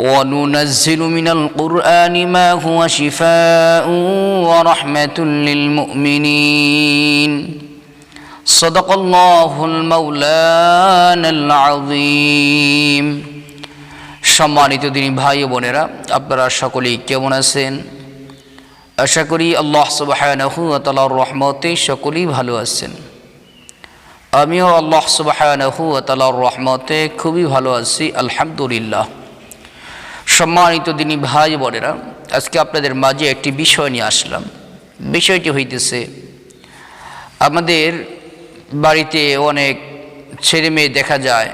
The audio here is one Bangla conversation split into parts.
وننزل من القرآن ما هو شفاء ورحمة للمؤمنين صدق الله المولان العظيم সম্মানিত দিনী ভাই ও বোনেরা আপনারা সকলেই কেমন আছেন আশা করি আল্লাহ সুবাহানহু তালার রহমতে সকলেই ভালো আছেন আমিও আল্লাহ সুবাহানহু তালার রহমতে খুবই ভালো আছি আলহামদুলিল্লাহ সম্মানিত দিনী ভাই বোনেরা, আজকে আপনাদের মাঝে একটি বিষয় নিয়ে আসলাম। বিষয়টি হইতেছে, আমাদের বাড়িতে অনেক ছেলে মেয়ে দেখা যায়,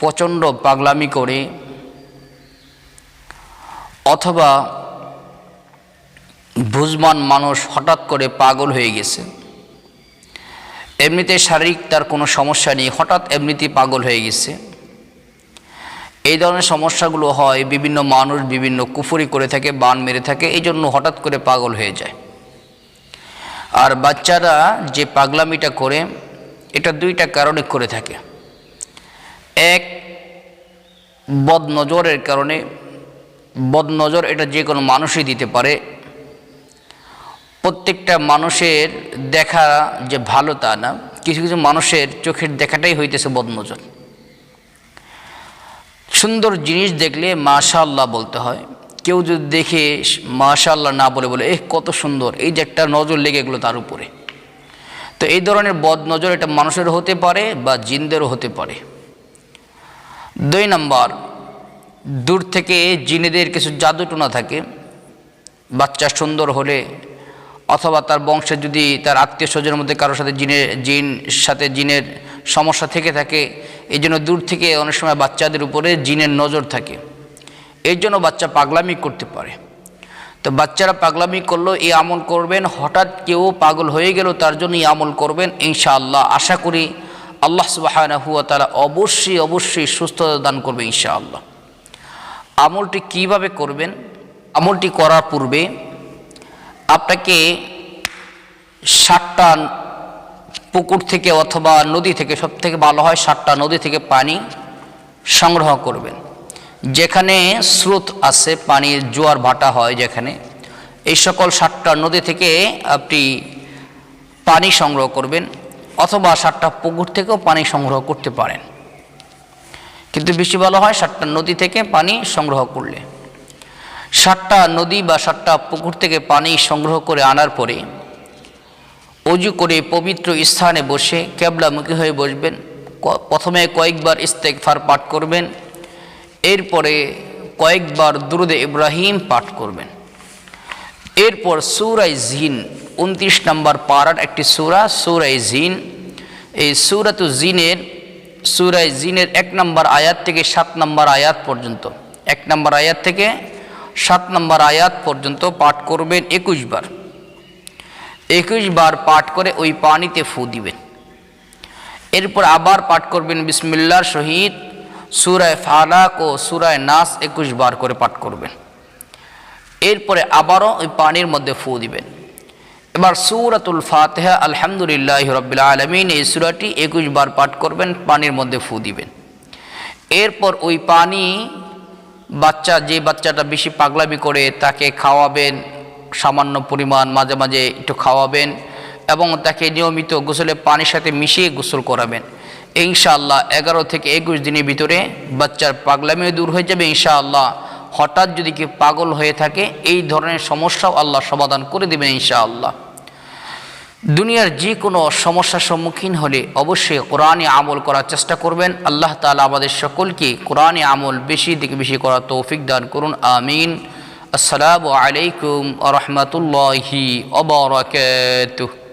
প্রচণ্ড পাগলামি করে, অথবা বুঝমান মানুষ হঠাৎ করে পাগল হয়ে গেছে। এমনিতে শারীরিক তার কোনো সমস্যা নেই, হঠাৎ এমনিতেই পাগল হয়ে গেছে। এই ধরনের সমস্যাগুলো হয়, বিভিন্ন মানুষ বিভিন্ন কুফুরি করে থাকে, বান মেরে থাকে, এই জন্য হঠাৎ করে পাগল হয়ে যায়। আর বাচ্চারা যে পাগলামিটা করে, এটা দুইটা কারণে করে থাকে। এক, বদনজরের কারণে, বদনজর এটা যে কোনো মানুষই দিতে পারে। প্রত্যেকটা মানুষের দেখা যে ভালো তা না, কিছু কিছু মানুষের চোখের দেখাটাই হইতেছে বদনজর। সুন্দর জিনিস দেখলে মাশাল্লাহ বলতে হয়। কেউ যদি দেখে মাশাল্লাহ না বলে বলে এ কত সুন্দর, এই যে একটা নজর লেগে গেলো তার উপরে। তো এই ধরনের বদ নজর এটা মানুষের হতে পারে বা জিনদেরও হতে পারে। দুই নম্বর, দূর থেকে জিনেদের কিছু জাদুটোনা থাকে। বাচ্চা সুন্দর হলে অথবা তার বংশে যদি তার আত্মীয় স্বজনের মধ্যে কারোর সাথে জিনের, জিন সাথে জিনের সমস্যা থেকে থাকে, এই জন্য দূর থেকে অনেক সময় বাচ্চাদের উপরে জিনের নজর থাকে। এর জন্য বাচ্চা পাগলামি করতে পারে। তো বাচ্চারা পাগলামি করল, এই আমল করবেন, হঠাৎ কেউ পাগল হয়ে গেল, তার জন্য এই আমল করবেন, ইনশাআল্লাহ, আশা করি আল্লাহ সুবাহ হুয়া তারা অবশ্যই অবশ্যই সুস্থতা দান করবে ইনশাআল্লাহ। আমলটি কীভাবে করবেন? আমলটি করার পূর্বে আপনাকে ষাটটা পুকুর থেকে অথবা নদী থেকে সব থেকে ভালো হয় ষাটটা নদী থেকে পানি সংগ্রহ করবেন। যেখানে স্রোত আছে পানির জোয়ার ভাটা হয় যেখানে, এই সকল ষাটটা নদী থেকে আপনি পানি সংগ্রহ করবেন অথবা ষাটটা পুকুর থেকেও পানি সংগ্রহ করতে পারেন। কিন্তু বেশি ভালো হয় ষাটটা নদী থেকে পানি সংগ্রহ করলে। ষাটটা নদী বা সাতটা পুকুর থেকে পানি সংগ্রহ করে আনার পরে অজু করে পবিত্র স্থানে বসে ক্যাবলামুখী হয়ে বসবেন। প্রথমে কয়েকবার ইস্তেকফার পাঠ করবেন। এরপরে কয়েকবার দুরুদে ইব্রাহিম পাঠ করবেন। এরপর সুরাই জিন, উনত্রিশ নম্বর পাড়ার একটি সুরা সুরাই জিন। এই সুরাতু জিনের সুরাই জিনের এক নম্বর আয়াত থেকে সাত নম্বর আয়াত পর্যন্ত। এক নম্বর আয়াত থেকে সাত নম্বর আয়াত পর্যন্ত পাঠ করবেন একুশ বার। একুশ বার পাঠ করে ওই পানিতে ফু দিবেন। এরপর আবার পাঠ করবেন বিসমিল্লার সহিত সুরায় ফালাক ও সুরায় নাস একুশ বার করে পাঠ করবেন। এরপরে আবারও ওই পানির মধ্যে ফু দিবেন। এবার সুরাতুল ফাতেহা, আলহামদুলিল্লাহ রবিল আলমিন, এই সুরাটি একুশ বার পাঠ করবেন, পানির মধ্যে ফু দিবেন। এরপর ওই পানি বাচ্চা, যে বাচ্চাটা বেশি পাগলামি করে তাকে খাওয়াবেন, সামান্য পরিমাণ মাঝে মাঝে একটু খাওয়াবেন এবং তাকে নিয়মিত গোসলে পানির সাথে মিশিয়ে গোসল করাবেন। ইনশাআল্লাহ এগারো থেকে একুশ দিনের ভিতরে বাচ্চার পাগলামিও দূর হয়ে যাবে ইনশাআল্লাহ। হঠাৎ যদি কেউ পাগল হয়ে থাকে, এই ধরনের সমস্যাও আল্লাহ সমাধান করে দেবেন ইনশাআল্লাহ। দুনিয়ার যে কোনো সমস্যার সম্মুখীন হলে অবশ্যই কোরআনে আমল করার চেষ্টা করবেন। আল্লাহ তালা আমাদের সকলকে কোরআনে আমল বেশি দিকে বেশি করার তৌফিক দান করুন। আমিন। আসসালামু আলাইকুম রহমতুল্লাহি অবরাকাতুহ